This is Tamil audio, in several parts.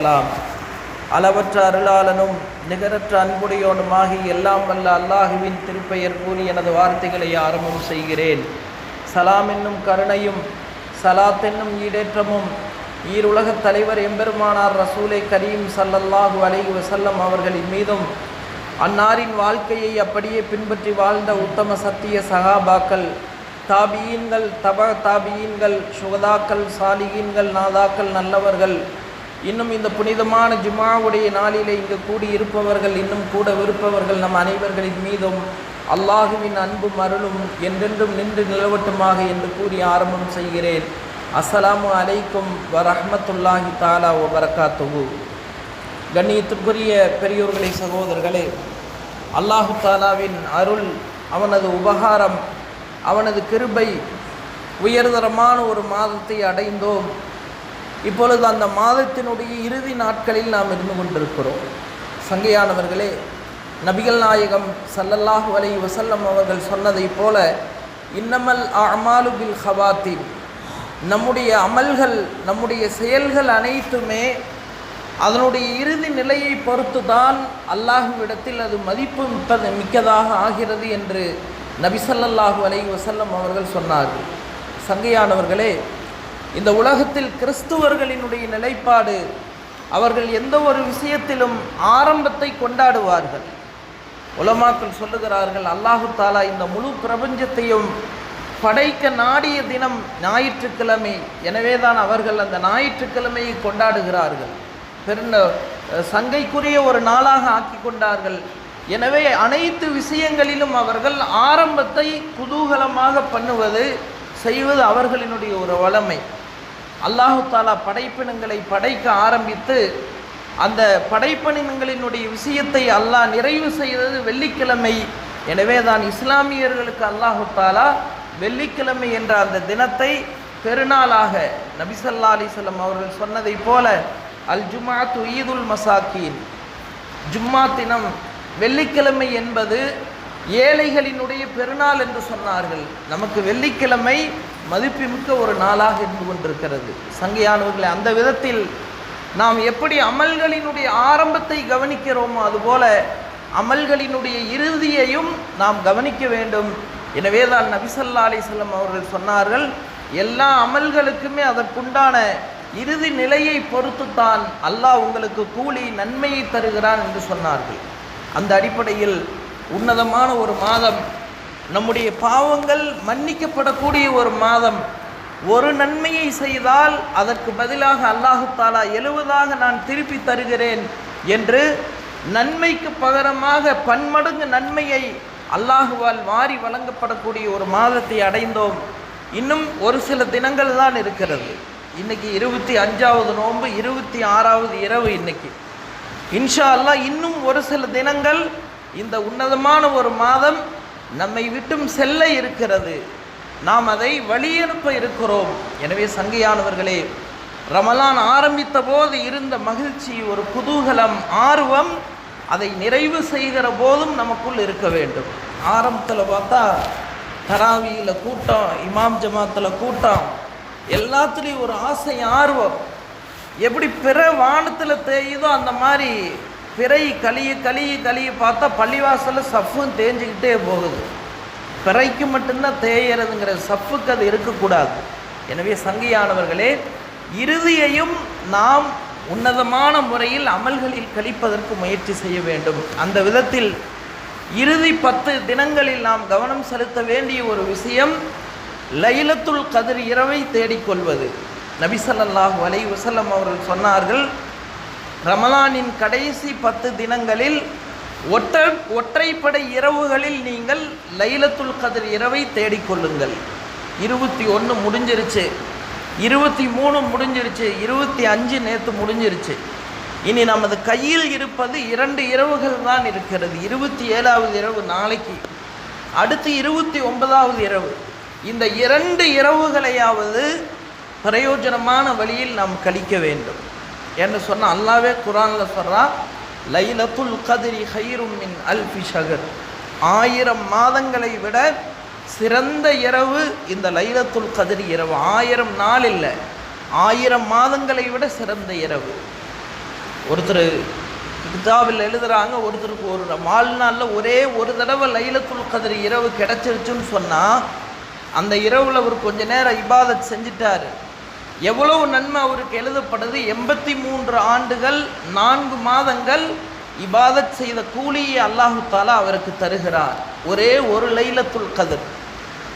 எல்லாம் அளவற்ற அருளாளனும் நிகரற்ற அன்புடையோனுமாகி எல்லாம் வல்ல அல்லாஹுவின் திருப்பெயர் கூறி எனது வார்த்தைகளை ஆரம்பம் செய்கிறேன். சலாம் என்னும் கருணையும் சலாத் என்னும் ஈடேற்றமும் ஈருலகத் தலைவர் எம்பெருமானார் ரசூலை கரீம் சல்லல்லாஹு அலைஹி வசல்லம் அவர்களின் மீதும் அன்னாரின் வாழ்க்கையை அப்படியே பின்பற்றி வாழ்ந்த உத்தம சத்திய சகாபாக்கள் தாபியீன்கள் தப தாபியீன்கள் சுகதாக்கள் சாலிகீன்கள் நாதாக்கள் நல்லவர்கள் இன்னும் இந்த புனிதமான ஜுமாவுடைய நாளிலே இங்கு கூடியிருப்பவர்கள் இன்னும் கூட விருப்பவர்கள் நம் அனைவர்களின் மீதும் அல்லாஹுவின் அன்பும் அருளும் என்றென்றும் நின்று நிலவட்டுமாக என்று கூறி ஆரம்பம் செய்கிறேன். அஸ்ஸலாமு அலைக்கும் வரஹ்மத்துல்லாஹி தாலா ஓ வரகாத்துகு கண்ணியத்துக்குரிய பெரியோர்களே சகோதரர்களே அல்லாஹு தாலாவின் அருள் அவனது உபகாரம் அவனது கிருபை உயர்தரமான ஒரு மாதத்தை அடைந்தோம். இப்பொழுது அந்த மாதத்தினுடைய இறுதி நாட்களில் நாம் இருந்து கொண்டிருக்கிறோம். சங்கையானவர்களே நபிகள் நாயகம் சல்லல்லாஹு அலை வசல்லம் அவர்கள் சொன்னதைப் போல இன்னமல் அமாலு பில் ஹவாத்தின் நம்முடைய அமல்கள் நம்முடைய செயல்கள் அனைத்துமே அதனுடைய இறுதி நிலையை பொறுத்து தான் அல்லாஹுவிடத்தில் அது மதிப்பு மிப்பது மிக்கதாக ஆகிறது என்று நபிசல்லாஹு அலை வசல்லம் அவர்கள் சொன்னார்கள். சங்கையானவர்களே இந்த உலகத்தில் கிறிஸ்துவர்களினுடைய நிலைப்பாடு அவர்கள் எந்த ஒரு விஷயத்திலும் ஆரம்பத்தை கொண்டாடுவார்கள். உலமாக்கள் சொல்லுகிறார்கள் அல்லாஹு தாலா இந்த முழு பிரபஞ்சத்தையும் படைக்க நாடிய தினம் ஞாயிற்றுக்கிழமை. எனவே தான் அவர்கள் அந்த ஞாயிற்றுக்கிழமையை கொண்டாடுகிறார்கள். பெருந்த சங்கைக்குரிய ஒரு நாளாக ஆக்கி கொண்டார்கள். எனவே அனைத்து விஷயங்களிலும் அவர்கள் ஆரம்பத்தை குதூகலமாக பண்ணுவது செய்வது அவர்களினுடைய ஒரு வளமை. அல்லாஹு தாலா படைப்பினங்களை படைக்க ஆரம்பித்து அந்த படைப்பினங்களினுடைய விஷயத்தை அல்லாஹ் நிறைவு செய்தது வெள்ளிக்கிழமை. எனவே தான் இஸ்லாமியர்களுக்கு அல்லாஹு தாலா வெள்ளிக்கிழமை என்ற அந்த தினத்தை பெருநாளாக நபிசல்லா அலிசல்லம் அவர்கள் சொன்னதைப் போல அல் ஜுமா ஈதுல் மசாக்கீன். ஜும்மா தினம் வெள்ளிக்கிழமை என்பது ஏழைகளினுடைய பெருநாள் என்று சொன்னார்கள். நமக்கு வெள்ளிக்கிழமை மதிப்புமிக்க ஒரு நாளாக இருந்து கொண்டிருக்கிறது. சங்கையானவர்களை அந்த விதத்தில் நாம் எப்படி அமல்களினுடைய ஆரம்பத்தை கவனிக்கிறோமோ அதுபோல அமல்களினுடைய இறுதியையும் நாம் கவனிக்க வேண்டும். எனவே தான் நபிசல்லா அலிசல்லம் அவர்கள் சொன்னார்கள் எல்லா அமல்களுக்குமே அதற்குண்டான இறுதி நிலையை பொறுத்துத்தான் அல்லாஹ் உங்களுக்கு கூலி நன்மையை தருகிறான் என்று சொன்னார்கள். அந்த அடிப்படையில் உன்னதமான ஒரு மாதம். நம்முடைய பாவங்கள் மன்னிக்கப்படக்கூடிய ஒரு மாதம். ஒரு நன்மையை செய்தால் அதற்கு பதிலாக அல்லாஹு தாலா எழுவதாக நான் திருப்பி தருகிறேன் என்று நன்மைக்கு பகரமாக பன்மடங்கு நன்மையை அல்லாஹுவால் வாரி வழங்கப்படக்கூடிய ஒரு மாதத்தை அடைந்தோம். இன்னும் ஒரு சில தினங்கள் தான் இருக்கிறது. இன்னைக்கு இருபத்தி அஞ்சாவது நோன்பு இருபத்தி ஆறாவது இரவு இன்னைக்கு. இன்ஷா அல்லா இன்னும் ஒரு சில தினங்கள் இந்த உன்னதமான ஒரு மாதம் நம்மை விட்டும் செல்ல இருக்கிறது. நாம் அதை வழியனுப்ப இருக்கிறோம். எனவே சங்கையானவர்களே ரமலான் ஆரம்பித்த போது இருந்த மகிழ்ச்சி ஒரு குதூகலம் ஆர்வம் அதை நிறைவு செய்கிற போதும் நமக்குள் இருக்க வேண்டும். ஆரம்பத்தில் பார்த்தா தராவியில் கூட்டம் இமாம் ஜமாத்தில் கூட்டம் எல்லாத்துலேயும் ஒரு ஆசை ஆர்வம். எப்படி பிற வானத்தில் தேயுதோ அந்த மாதிரி பிறை கலிய கலிய கலிய பார்த்தா பள்ளிவாசலில் சஃப்பும் தேஞ்சிக்கிட்டே போகுது. பிறைக்கு மட்டும்தான் தேயறதுங்கிற சஃப்புக்கு அது இருக்கக்கூடாது. எனவே சங்கியானவர்களே இறுதியையும் நாம் உன்னதமான முறையில் அமல்களில் கழிப்பதற்கு முயற்சி செய்ய வேண்டும். அந்த விதத்தில் இறுதி பத்து தினங்களில் நாம் கவனம் செலுத்த வேண்டிய ஒரு விஷயம் லைலத்துல் கதிர் இரவை தேடிக்கொள்வது. நபிசல்லாஹ் அலை வசல்லம் அவர்கள் சொன்னார்கள் ரமலானின் கடைசி பத்து தினங்களில் ஒற்றை ஒற்றைப்படை இரவுகளில் நீங்கள் லைலத்துல் கதிர் இரவை தேடிக்கொள்ளுங்கள். இருபத்தி ஒன்று முடிஞ்சிருச்சு. இருபத்தி மூணு முடிஞ்சிருச்சு. இருபத்தி அஞ்சு நேற்று முடிஞ்சிருச்சு. இனி நமது கையில் இருப்பது இரண்டு இரவுகள் தான் இருக்கிறது. இருபத்தி ஏழாவது இரவு நாளைக்கு. அடுத்து இருபத்தி ஒன்பதாவது இரவு. இந்த இரண்டு இரவுகளையாவது பிரயோஜனமான வழியில் நாம் கழிக்க வேண்டும். என்று சொன்னால் அல்லாவே குரானில் சொல்கிறா லைலத்துல் கதிரி ஹைரும் மின் அல்ஃபி ஷகர் ஆயிரம் மாதங்களை விட சிறந்த இரவு இந்த லைலத்துல் கதிரி இரவு. ஆயிரம் நாள் இல்லை ஆயிரம் மாதங்களை விட சிறந்த இரவு. ஒருத்தர் கிதாபில் எழுதுறாங்க ஒருத்தருக்கு ஒரு வாழ்நாளில் ஒரே ஒரு தடவை லைலத்துல் கதிரி இரவு கிடச்சிருச்சுன்னு சொன்னால் அந்த இரவில் அவர் கொஞ்ச நேரம் இபாதத் செஞ்சிட்டாரு. எவ்வளவு நன்மை அவருக்கு எழுதப்படுது? எண்பத்தி மூன்று ஆண்டுகள் நான்கு மாதங்கள் இபாதத் செய்த கூலியை அல்லாஹு தாலா அவருக்கு தருகிறார். ஒரே ஒரு லைலத்துல் கதிர்.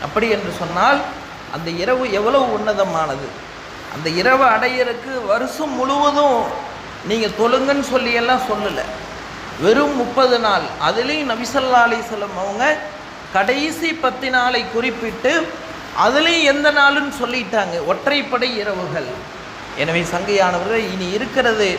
அப்படி என்று சொன்னால் அந்த இரவு எவ்வளவு உன்னதமானது? அந்த இரவு அடையிறதுக்கு வருஷம் முழுவதும் நீங்கள் தொழுங்கன்னு சொல்லியெல்லாம் சொல்லலை. வெறும் முப்பது நாள். அதுலேயும் நபிசல்லா அலிசல்லம் அவங்க கடைசி பத்து நாளை குறிப்பிட்டு அதுலேயும் எந்த நாளுன்னு சொல்லிட்டாங்க. ஒற்றைப்படை இரவுகள். எனவே சங்கையானவர்கள் இனி இருக்கிறது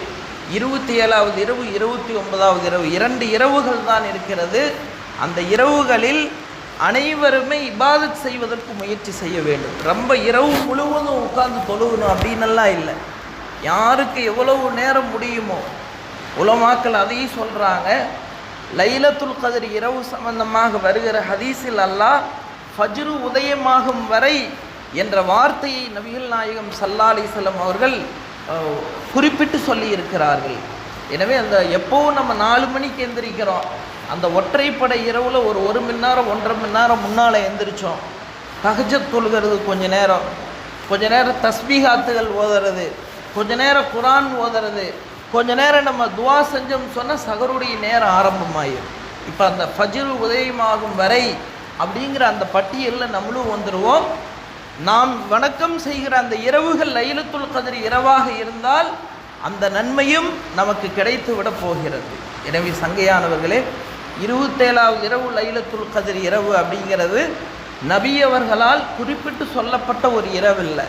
இருபத்தி ஏழாவது இரவு இருபத்தி ஒன்பதாவது இரவு. இரண்டு இரவுகள் தான் இருக்கிறது. அந்த இரவுகளில் அனைவருமே இபாதத் செய்வதற்கு முயற்சி செய்ய வேண்டும். ரொம்ப இரவு முழுவதும் உட்கார்ந்து தொழுகணும் அப்படின்னெல்லாம் இல்லை. யாருக்கு எவ்வளவு நேரம் முடியுமோ. உலமாக்கள் அதையும் சொல்கிறாங்க லைலத்துல் கதிர் இரவு சம்பந்தமாக வருகிற ஹதீஸில் அல்லாஹ் ஃபஜ்ரு உதயமாகும் வரை என்ற வார்த்தையை நபிகள் நாயகம் சல்லா அலிசல்லம் அவர்கள் குறிப்பிட்டு சொல்லி இருக்கிறார்கள் எனவே அந்த எப்போவும் நம்ம நாலு மணிக்கு எந்திரிக்கிறோம் அந்த ஒற்றைப்படை இரவில் ஒரு ஒரு மணி நேரம் ஒன்றரை மணி நேரம் முன்னால் எந்திரிச்சோம். தகஜ தொழுகிறது கொஞ்ச நேரம். கொஞ்ச நேரம் தஸ்பீகாத்துகள் ஓதுறது கொஞ்ச நேரம் குரான் ஓதுறது கொஞ்ச நேரம் நம்ம துவா செஞ்சோம்னு சொன்னால் சகருடைய நேரம் ஆரம்பமாயிடும் இப்போ அந்த ஃபஜ்ரு உதயமாகும் வரை அப்படிங்கிற அந்த பட்டியலில் நம்மளும் வந்துடுவோம் நாம் வணக்கம் செய்கிற அந்த இரவுகள் லைலத்துல் கதிர் இரவாக இருந்தால் அந்த நன்மையும் நமக்கு கிடைத்து விட போகிறது. எனவே சங்கையானவர்களே இருபத்தேழாவது இரவு லைலத்துல் கதிர் இரவு அப்படிங்கிறது நபி அவர்களால் குறிப்பிட்டு சொல்லப்பட்ட ஒரு இரவு இல்லை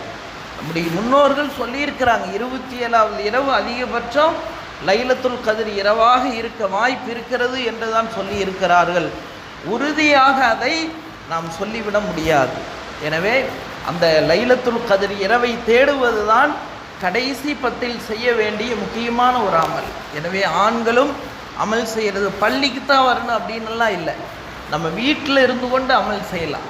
அப்படி முன்னோர்கள் சொல்லியிருக்கிறாங்க இருபத்தி ஏழாவது இரவு அதிகபட்சம் லைலத்துல் கதிர் இரவாக இருக்க வாய்ப்பு இருக்கிறது என்று தான் சொல்லியிருக்கிறார்கள். உறுதியாக அதை நாம் சொல்லிவிட முடியாது. எனவே அந்த லைலத்துல் கதிர் இரவை தேடுவது தான் கடைசி பத்தில் செய்ய வேண்டிய முக்கியமான ஒரு அமல். எனவே ஆண்களும் அமல் செய்கிறது பள்ளிக்கு தான் வரணும் அப்படின்னுலாம் இல்லை. நம்ம வீட்டில் இருந்து கொண்டு அமல் செய்யலாம்.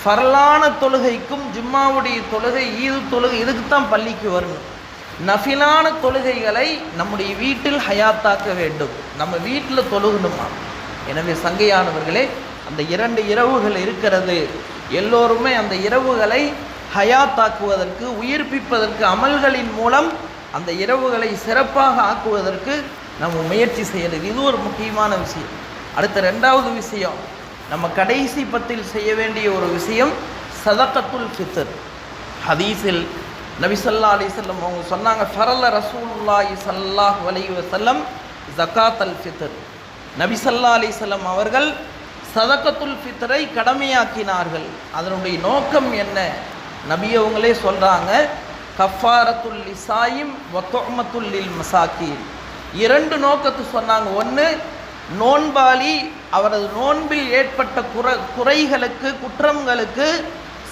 ஃபரலான தொழுகைக்கும் ஜும்மாவுடைய தொழுகை ஈது தொழுகை இதுக்கு தான் பள்ளிக்கு வரணும். நஃபிலான தொழுகைகளை நம்முடைய வீட்டில் ஹயாத்தாக்க வேண்டும். நம்ம வீட்டில் தொழுகணுமா? எனவே சங்கையானவர்களே அந்த இரண்டு இரவுகள் இருக்கிறது. எல்லோருமே அந்த இரவுகளை ஹயாத்தாக்குவதற்கு உயிர்ப்பிப்பதற்கு அமல்களின் மூலம் அந்த இரவுகளை சிறப்பாக ஆக்குவதற்கு நம்ம முயற்சி செய்யறது. இது ஒரு முக்கியமான விஷயம். அடுத்த ரெண்டாவது விஷயம் நம்ம கடைசி பத்தில் செய்ய வேண்டிய ஒரு விஷயம் சதக்கத்துல் ஃபித்தர் ஹதீஸில் நபிசல்லா அலி செல்லம் அவங்க சொன்னாங்க ஃபரல ரசூலுல்லாஹி சல்லாஹ் அலைஹி வஸல்லம் ஜக்காத் அல் ஃபித்தர் நபிசல்லா அலிசல்லம் அவர்கள் சதக்கத்துல் ஃபித்ரை கடமையாக்கினார்கள். அதனுடைய நோக்கம் என்ன? நபி அவங்களே சொல்கிறாங்க கஃபாரத்துல் லிசாயிம் ஒத்தோமத்துல்லில் மசாக்கீன். இரண்டு நோக்கத்து சொன்னாங்க. ஒன்று நோன்பாளி அவரது நோன்பில் ஏற்பட்ட குற குறைகளுக்கு குற்றங்களுக்கு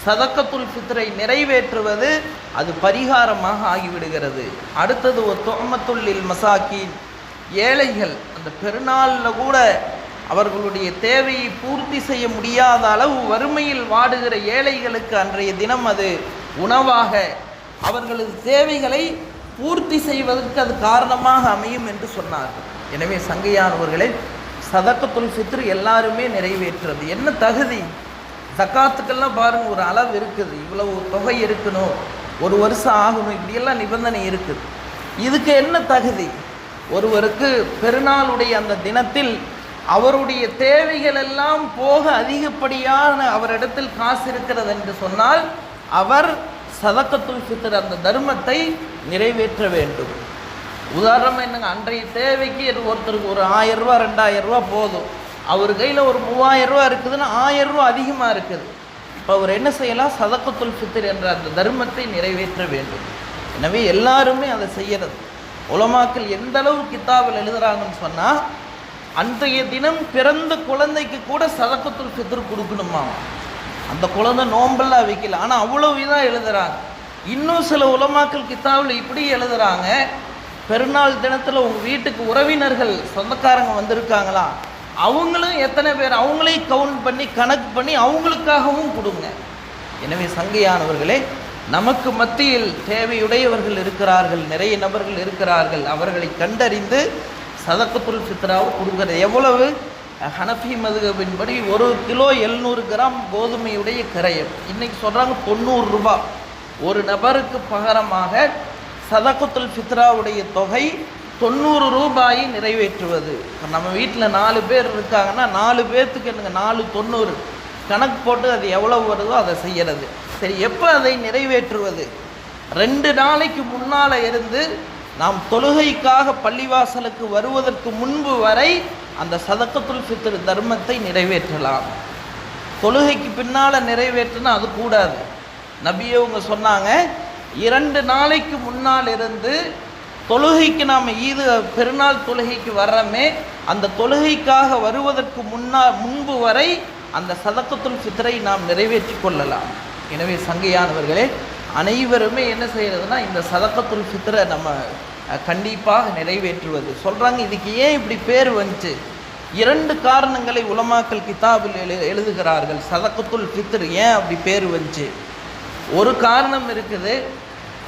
சதக்கத்துல் ஃபித்ரை நிறைவேற்றுவது அது பரிகாரமாக ஆகிவிடுகிறது. அடுத்தது ஒரு தொமத்துள்ளில் மசாக்கீன். ஏழைகள் அந்த பெருநாளில் கூட அவர்களுடைய தேவையை பூர்த்தி செய்ய முடியாத அளவு வறுமையில் வாடுகிற ஏழைகளுக்கு அன்றைய தினம் அது உணவாக அவர்களது தேவைகளை பூர்த்தி செய்வதற்கு அது காரணமாக அமையும் என்று சொன்னார்கள். எனவே சங்கையானவர்களே சதக்கத்துள் சித்திரு எல்லாருமே நிறைவேற்றுறது. என்ன தகுதி? தக்காத்துக்கெல்லாம் பாருங்க ஒரு அளவு இருக்குது. இவ்வளவு தொகை இருக்கணும். ஒரு வருஷம் ஆகணும். இப்படியெல்லாம் நிபந்தனை இருக்குது. இதுக்கு என்ன தகுதி? ஒருவருக்கு பெருநாளுடைய அந்த தினத்தில் அவருடைய தேவைகள் எல்லாம் போக அதிகப்படியான அவரிடத்தில் காசு இருக்கிறது என்று சொன்னால் அவர் சதக்கத்துள் ஃபித்ர் அந்த தர்மத்தை நிறைவேற்ற வேண்டும். உதாரணம் என்னங்க அன்றைய தேவைக்கு ஒருத்தருக்கு ஒரு ஆயிரம் ரூபா ரெண்டாயிரம் ரூபா போதும். அவர் கையில் ஒரு மூவாயிரம் ரூபா இருக்குதுன்னா ஆயிரம் ரூபா அதிகமாக இருக்குது. இப்போ அவர் என்ன செய்யலாம்? சதக்கத்துல் ஃபித்ர் என்ற அந்த தர்மத்தை நிறைவேற்ற வேண்டும். எனவே எல்லாருமே அதை செய்யறது. உலமாக்கள் எந்த அளவு கித்தாவில் எழுதுறாங்கன்னு சொன்னால் அன்றைய தினம் பிறந்த குழந்தைக்கு கூட சதக்கத்துல் ஃபித்ர் கொடுக்கணுமா? அந்த குழந்தை நோம்பெல்லாம் வைக்கல. ஆனால் அவ்வளோ இதாக எழுதுறாங்க. இன்னும் சில உலமாக்கள் கித்தாவில் இப்படி எழுதுறாங்க. பெருநாள் தினத்தில் உங்கள் வீட்டுக்கு உறவினர்கள் சொந்தக்காரங்க வந்திருக்காங்களா? அவங்களும் எத்தனை பேர்? அவங்களையும் கவுண்ட் பண்ணி கணக்கு பண்ணி அவங்களுக்காகவும் கொடுங்க. எனவே சங்கையானவர்களே நமக்கு மத்தியில் தேவையுடையவர்கள் இருக்கிறார்கள் நிறைய நபர்கள் இருக்கிறார்கள் அவர்களை கண்டறிந்து சதக்கத்துல் சித்ராவை கொடுக்குறது எவ்வளவு? ஹனஃபி மதுகபின்படி ஒரு கிலோ எழுநூறு கிராம் கோதுமையுடைய கரையம். இன்னைக்கு சொல்கிறாங்க தொண்ணூறு ரூபா. ஒரு நபருக்கு பகரமாக சதக்கத்துல் ஃபித்ராவுடைய தொகை தொண்ணூறு ரூபாயை நிறைவேற்றுவது. இப்போ நம்ம வீட்டில் நாலு பேர் இருக்காங்கன்னா நாலு பேர்த்துக்கு எனக்கு நாலு தொண்ணூறு. கணக்கு போட்டு அது எவ்வளவு வருதோ அதை செய்கிறது சரி எப்போ அதை நிறைவேற்றுவது? ரெண்டு நாளைக்கு முன்னால் இருந்து நாம் தொழுகைக்காக பள்ளிவாசலுக்கு வருவதற்கு முன்பு வரை அந்த சதக்கத்துல் ஃபித்ர் தர்மத்தை நிறைவேற்றலாம். தொழுகைக்கு பின்னால் நிறைவேற்றினா அது கூடாது. நபியவங்க சொன்னாங்க இரண்டு நாளைக்கு முன்னால் இருந்து தொழுகைக்கு நாம் ஈது பெருநாள் தொழுகைக்கு வர்றோமே அந்த தொழுகைக்காக வருவதற்கு முன்னா முன்பு வரை அந்த சதக்கத்துள் ஃபித்ரை நாம் நிறைவேற்றி கொள்ளலாம். எனவே சங்கையானவர்களே அனைவருமே என்ன செய்கிறதுனா இந்த சதக்கத்துல் ஃபித்ரை நம்ம கண்டிப்பாக நிறைவேற்றுவது. சொல்கிறாங்க இதுக்கு ஏன் இப்படி பேர் வந்துச்சு? இரண்டு காரணங்களை உலமாக்கல் கிதாபில் எழு எழுதுகிறார்கள். சதக்கத்துல் ஃபித்ர் ஏன் அப்படி பேர் வந்துச்சு? ஒரு காரணம் இருக்குது.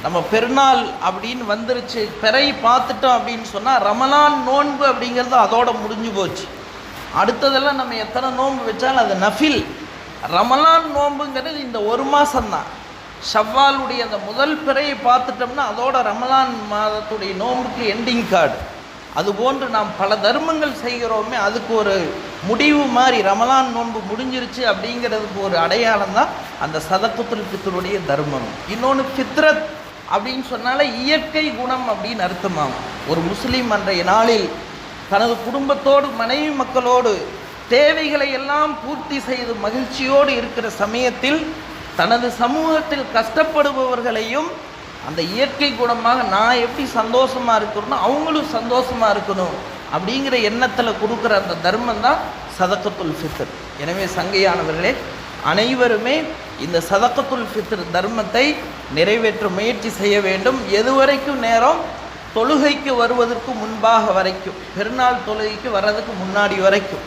நம்ம பெருநாள் அப்படின்னு வந்துருச்சு. பிறை பார்த்துட்டோம் அப்படின்னு சொன்னால் ரமலான் நோன்பு அப்படிங்கிறது அதோட முடிஞ்சு போச்சு. அடுத்ததெல்லாம் நம்ம எத்தனை நோன்பு வச்சாலும் அது நஃபில். ரமலான் நோன்புங்கிறது இந்த ஒரு மாதம்தான் ஷவ்வாலுடைய அந்த முதல் பிறையை பார்த்துட்டோம்னா அதோட ரமலான் மாதத்துடைய நோன்புக்கு எண்டிங் கார்டு அதுபோன்று நாம் பல தர்மங்கள் செய்கிறோமே அதுக்கு ஒரு முடிவு மாதிரி ரமலான் நோன்பு முடிஞ்சிருச்சு அப்படிங்கிறதுக்கு ஒரு அடையாளம் தான் அந்த சதக்குத்துல் பித்தருடைய தர்மம். இன்னொன்று பித்ரத் அப்படின்னு சொன்னாலே இயற்கை குணம் அப்படின்னு அர்த்தமாகும். ஒரு முஸ்லீம் அன்றைய நாளில் தனது குடும்பத்தோடு மனைவி மக்களோடு தேவைகளை எல்லாம் பூர்த்தி செய்து மகிழ்ச்சியோடு இருக்கிற சமயத்தில் தனது சமூகத்தில் கஷ்டப்படுபவர்களையும் அந்த இயற்கை குணமாக நான் எப்படி சந்தோஷமாக இருக்கணும்னோ அவங்களும் சந்தோஷமா இருக்கணும் அப்படிங்கிற எண்ணத்தில் கொடுக்குற அந்த தர்மம் தான் சதக்கத்துல் ஃபித்ர். எனவே சங்கையானவர்களே அனைவருமே இந்த சதக்கத்துல் ஃபித்ர் தர்மத்தை நிறைவேற்ற முயற்சி செய்ய வேண்டும். எதுவரைக்கும் நேரம் தொழுகைக்கு வருவதற்கு முன்பாக வரைக்கும் பெருநாள் தொழுகைக்கு வர்றதுக்கு முன்னாடி வரைக்கும்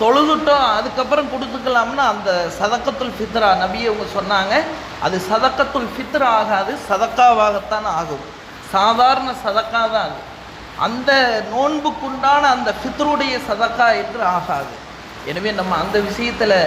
தொழுதுட்டோம் அதுக்கப்புறம் கொடுத்துக்கலாம்னா அந்த சதக்கத்துல் ஃபித்ரா நபி அவங்க சொன்னாங்க. அது சதக்கத்துல் ஃபித்ரா ஆகாது சதக்காவாகத்தான் ஆகும். சாதாரண சதக்கா தான் அது. அந்த நோன்புக்குண்டான அந்த ஃபித்ருடைய சதக்கா என்று ஆகாது. எனவே நம்ம அந்த விஷயத்தில்